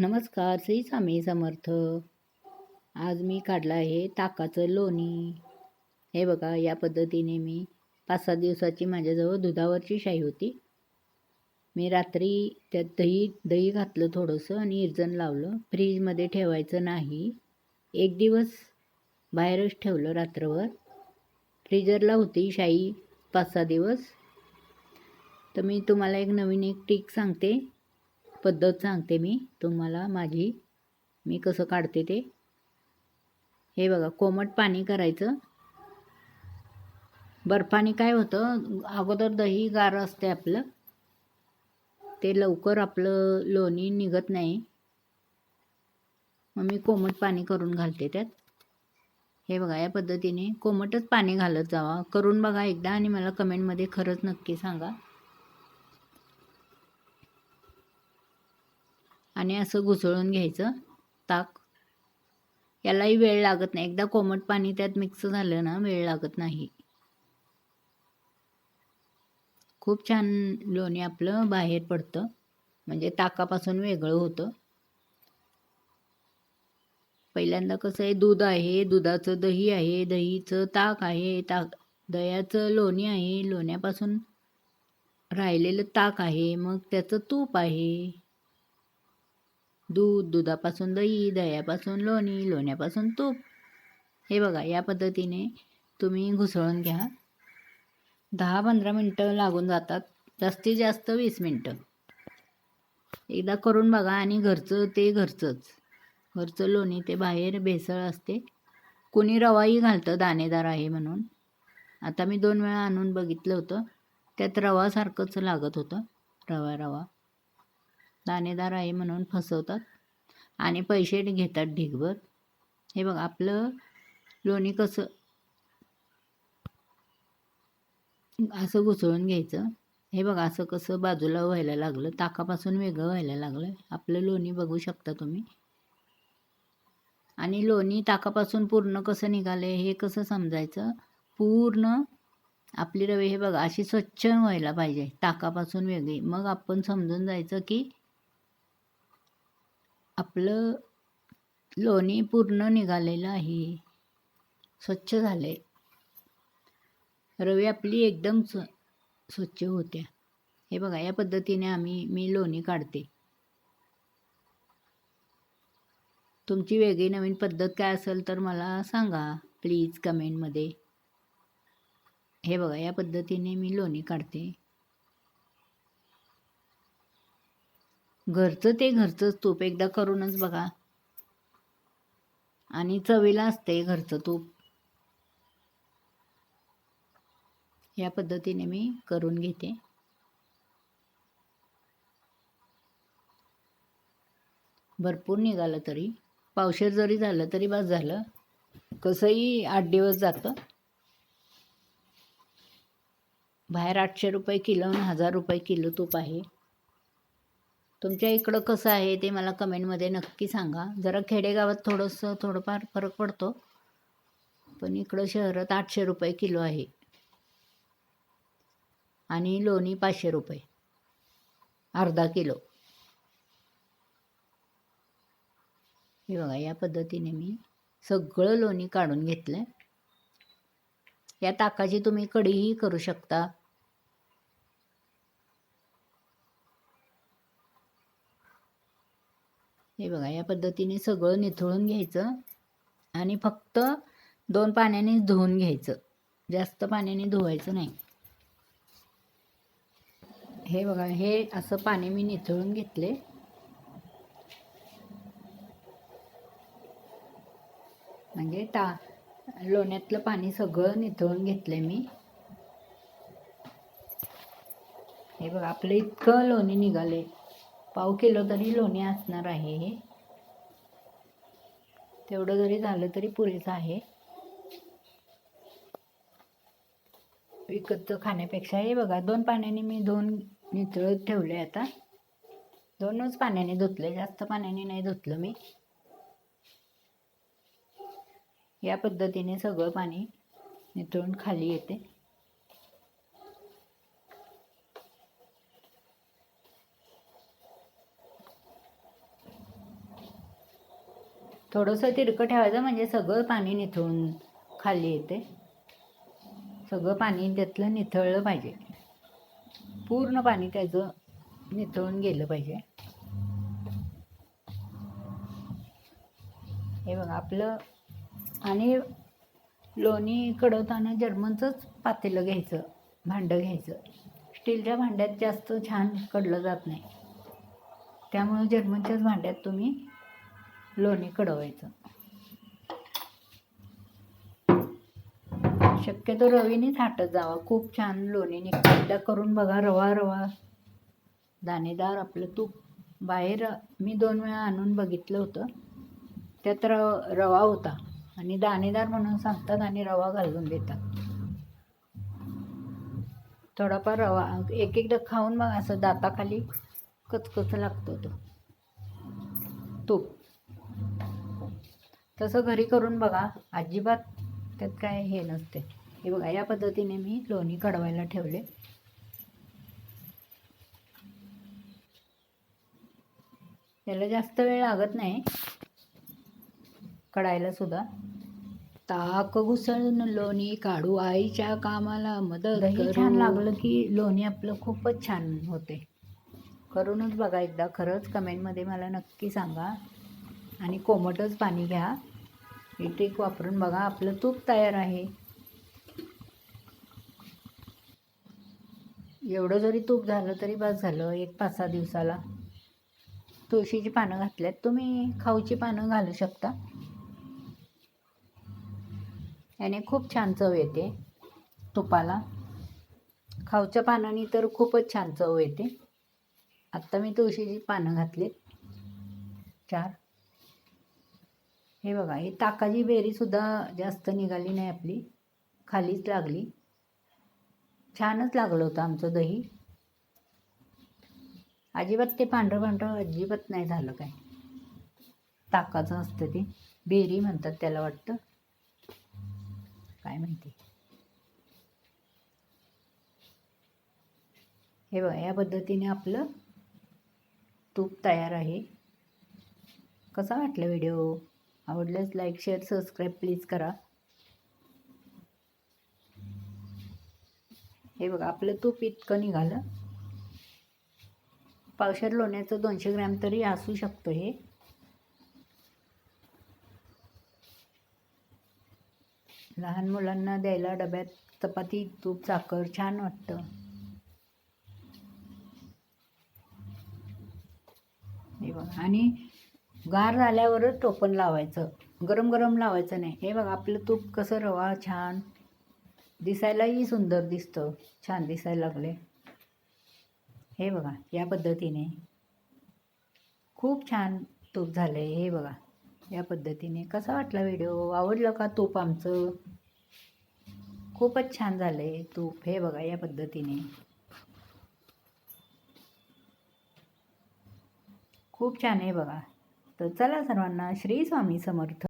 नमस्कार श्री स्वामी समर्थ. आज मी काढलं आहे ताकाचं लोणी. हे बघा या पद्धतीने मी पाच सात दिवसाची माझ्याजवळ दुधावरची शाई होती. मी रात्री त्यात दही दही घातलं थोडंसं आणि इर्जन लावलं. फ्रीजमध्ये ठेवायचं नाही. एक दिवस बाहेरच ठेवलं रात्रभर. फ्रीजरला होती शाई पाच सहा दिवस. तर मी तुम्हाला एक नवीन एक टिक सांगते. पद्धत सांगते मी. तुम्हाला माझी मी कसं काढते ते. हे बघा कोमट पाणी करायचं. बर्फाने काय होतं अगोदर दही गार असते आपलं. ते लवकर आपलं लोणी निघत नाही. मग मी कोमट पाणी करून घालते त्यात. हे बघा या पद्धतीने कोमटच पाणी घालत जावा. करून बघा एकदा आणि मला कमेंटमध्ये खरंच नक्की सांगा. आणि असं घुसळून घ्यायचं. ताक. यालाही वेळ लागत नाही. एकदा कोमट पाणी त्यात मिक्स झालं ना वेळ लागत नाही. खूप छान लोणी आपलं बाहेर पडतं. म्हणजे ताकापासून वेगळं होतं. पहिल्यांदा कसं आहे दूध आहे दुधाचं दही आहे दहीचं ताक आहे ताक दह्याचं लोणी आहे. लोण्यापासून राहिलेलं ताक आहे. मग त्याचं तूप आहे. दूध दुधापासून दही दह्यापासून लोणी लोण्यापासून तूप. हे बघा या पद्धतीने तुम्ही घुसळून घ्या. दहा पंधरा मिनटं लागून जातात. जास्तीत जास्त वीस मिनटं. एकदा करून बघा आणि घरचं ते घरचंच. घरचं लोणी ते बाहेर भेसळ असते. कोणी रवाही घालतं दाणेदार आहे म्हणून. आता मी दोन वेळा आणून बघितलं होतं. त्यात रवासारखंच लागत होतं. रवा रवा. दाणेदार आहे म्हणून फसवतात आणि पैसे घेतात ढिगभर. हे बघ आपलं लोणी कसं असं घुसळून घ्यायचं. हे बघा असं कसं बाजूला व्हायला लागलं ताकापासून वेगळं व्हायला लागलं. आपलं लोणी बघू शकता तुम्ही. आणि लोणी ताकापासून पूर्ण कसं निघालं हे कसं समजायचं? पूर्ण आपली रवी हे बघा अशी स्वच्छ व्हायला पाहिजे ताकापासून वेगळी. मग आपण समजून जायचं की आपलं लोणी पूर्ण निघालेलं आहे. स्वच्छ झाले रवी आपली एकदम स्व स्वच्छ होत्या. हे बघा या पद्धतीने आम्ही मी लोणी काढते. तुमची वेगळी नवीन पद्धत काय असेल तर मला सांगा प्लीज कमेंटमध्ये. हे बघा या पद्धतीने मी लोणी काढते. घरचं ते घरचंच तूप एकदा करूनच बघा. आणि चवीला असते घरचं तूप. या पद्धतीने मी करून घेते. भरपूर निघालं तरी. पावशेर जरी झालं तरी बस झालं. कसंही आठ दिवस जातं. बाहेर आठशे रुपये किलो आणि हजार रुपये किलो तूप आहे. तुमच्या इकडं कसं आहे ते मला कमेंटमध्ये नक्की सांगा. जरा खेडेगावात थोडंसं थोडंफार फरक पडतो. पण इकडं शहरात आठशे रुपये किलो आहे. आणि लोणी पाचशे रुपये. अर्धा किलो. हे बघा या पद्धतीने मी सगळं लोणी काढून घेतलं या ताकाची तुम्ही कढीही करू शकता. हे बघा या पद्धतीने सगळं निथळून घ्यायचं आणि फक्त दोन पाण्याने धुवून घ्यायचं. जास्त पाण्याने धुवायचं नाही. हे बघा हे असं पाणी मी निथळून घेतले. म्हणजे टा लोण्यातलं पाणी सगळं निथळून घेतलं मी. हे बघा आपलं इतकं लोणी निघाले पाव किलो तरी लोणी असणार आहे. हे तेवढं जरी झालं तरी पुरेसं आहे. विकतचं खाण्यापेक्षा हे बघा दोन पाण्याने मी दोन नितळत ठेवले आता. दोनच पाण्याने धुतले जास्त पाण्याने नाही धुतलं मी. या पद्धतीने सगळं पाणी नितळून खाली येते. थोडंसं तिरकं ठेवायचं म्हणजे सगळं पाणी निथळून खाली येते. सगळं पाणी त्यातलं निथळलं पाहिजे. पूर्ण पाणी त्याचं निथळून गेलं पाहिजे. हे बघा आपलं आणि लोणी कडवताना जर्मनचंच पातेलं घ्यायचं भांडं घ्यायचं. स्टीलच्या भांड्यात जास्त छान कडलं जात नाही. त्यामुळं जर्मनच्याच भांड्यात तुम्ही लोणी कडवायचं शक्यतो रवीनेच हाटत जावा. खूप छान लोणी निघतं. करून बघा रवा रवा. दाणेदार आपलं तूप. बाहेर मी दोन वेळा आणून बघितलं होतं. त्यात र रवा होता. आणि दाणेदार म्हणून सांगतात आणि रवा घालून देतात. थोडाफार रवा. एक एकदा खाऊन मग असं दाताखाली कचकच लागतो तो. तूप. तसं घरी करून बघा. अजिबात त्यात काय हे नसते. हे बघा या पद्धतीने मी लोणी कडवायला ठेवले. त्याला जास्त वेळ लागत नाही. कडायला सुद्धा. ताक घुसळून लोणी काढू आईच्या कामाला मदत छान लागलं की लोणी आपलं खूपच छान होते. करूनच बघा एकदा. खरंच कमेंटमध्ये मला नक्की सांगा. आणि कोमटच पाणी घ्या. ही ट्रिक वापरून बघा आपलं तूप तयार आहे. एवढं जरी तूप झालं तरी बस झालं एक पाच सहा दिवसाला. तुळशीची पानं घातल्यात तुम्ही खाऊची पानं घालू शकता. याने खूप छान चव येते तुपाला. खाऊच्या पानाने तर खूपच छान चव येते. आत्ता मी तुळशीची पानं घातलीत. चार. हे बघा ही ताकाची बेरीसुद्धा जास्त निघाली नाही आपली. खालीच लागली. छानच लागलं होतं आमचं दही. अजिबात ते पांढरं पांढरं अजिबात नाही झालं काय. ताकाचं असतं ते. बेरी म्हणतात त्याला वाटतं. काय माहिती. हे बघा या पद्धतीने आपलं तूप तयार आहे. कसा वाटलं व्हिडिओ? आवडल्यास लाईक शेअर सबस्क्राईब प्लीज करा. हे बघा आपलं तूप इतकं निघालं. पावशेर लोण्याचं दोनशे ग्रॅम तरी असू शकतं हे. लहान मुलांना द्यायला डब्यात चपाती तूप साखर छान वाटतं. हे बघा आणि गार झाल्यावरच टोपण लावायचं. गरम गरम लावायचं नाही. हे बघा आपलं तूप कसं रवा छान दिसायलाही सुंदर दिसतं. छान दिसायला लागले हे बघा या पद्धतीने. खूप छान तूप झालं आहे हे बघा या पद्धतीने. कसा वाटला व्हिडिओ? आवडलं का तूप आमचं? खूपच छान झालं आहे तूप हे बघा या पद्धतीने. खूप छान आहे बघा. तर चला सर्वांना श्री स्वामी समर्थ.